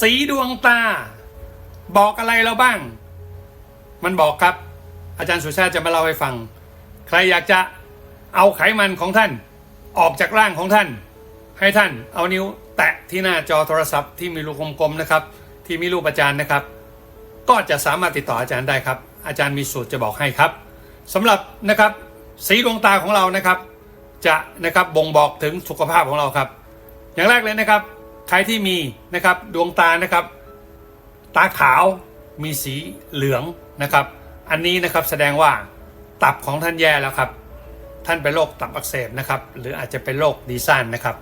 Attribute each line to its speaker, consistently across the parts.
Speaker 1: สีดวงตา บอกอะไรเราบ้าง มันบอกครับ อาจารย์สุชาติจะมาเล่าให้ฟัง ใครอยากจะเอาไขมันของท่าน ออกจากร่างของท่าน ให้ท่านเอานิ้วแตะที่หน้าจอโทรศัพท์ที่มีรูกลมๆนะครับ ที่มีรูปอาจารย์นะครับ ก็จะสามารถติดต่ออาจารย์ได้ครับ อาจารย์มีสูตรจะบอกให้ครับสำหรับนะครับสีดวงตาของเรานะครับ จะนะครับบ่งบอกถึงสุขภาพของเราครับ อย่างแรกเลยนะครับ ใครที่มีนะครับดวงตานะครับ ตาขาวมีสีเหลืองนะครับ อันนี้นะครับแสดงว่าตับของท่านแย่แล้วครับ ท่านเป็นโรคตับอักเสบนะครับ หรืออาจจะเป็นโรคดีซ่านนะครับ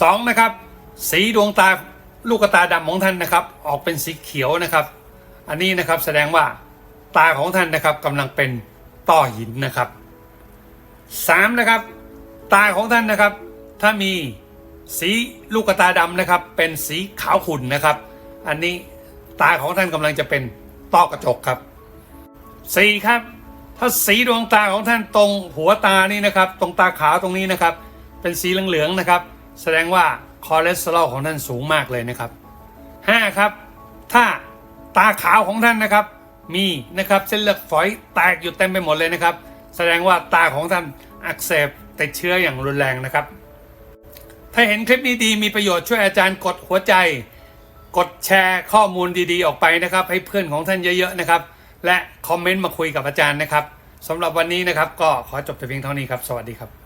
Speaker 1: สองนะครับ สีดวงตาลูกตาดำของท่านนะครับ ออกเป็นสีเขียวนะครับ อันนี้นะครับแสดงว่าตาของท่านนะครับกำลังเป็นต้อหินนะครับสามนะครับ ตาของท่านนะครับ ถ้ามี สีลูกตาดำนะครับ เป็นสีขาวขุ่นนะครับ อันนี้ตาของท่านกำลังจะเป็นต้อกระจกครับสี่ครับ ถ้าสีดวงตาของท่านตรงหัวตานี่นะครับ ตรงตาขาวตรงนี้นะครับ เป็นสีเหลืองๆนะครับ แสดงว่าคอเลสเตอรอลของท่านสูงมากเลยนะครับห้าครับ ถ้าตาขาวของท่านนะครับ มีนะครับเส้นเลือดฝอยแตกอยู่เต็มไปหมดเลยนะครับ แสดงว่าตาของท่านอักเสบติดเชื้ออย่างรุนแรงนะครับ ถ้าเห็นคลิปนี้ดีมีประโยชน์ช่วยอาจารย์กดหัวใจ กดแชร์ข้อมูลดีๆ ออกไปนะครับ ให้เพื่อนของท่านเยอะๆนะครับ และคอมเมนต์มาคุยกับอาจารย์นะครับสำหรับวันนี้นะครับ ก็ขอจบแต่เพียงเท่านี้ครับ สวัสดีครับ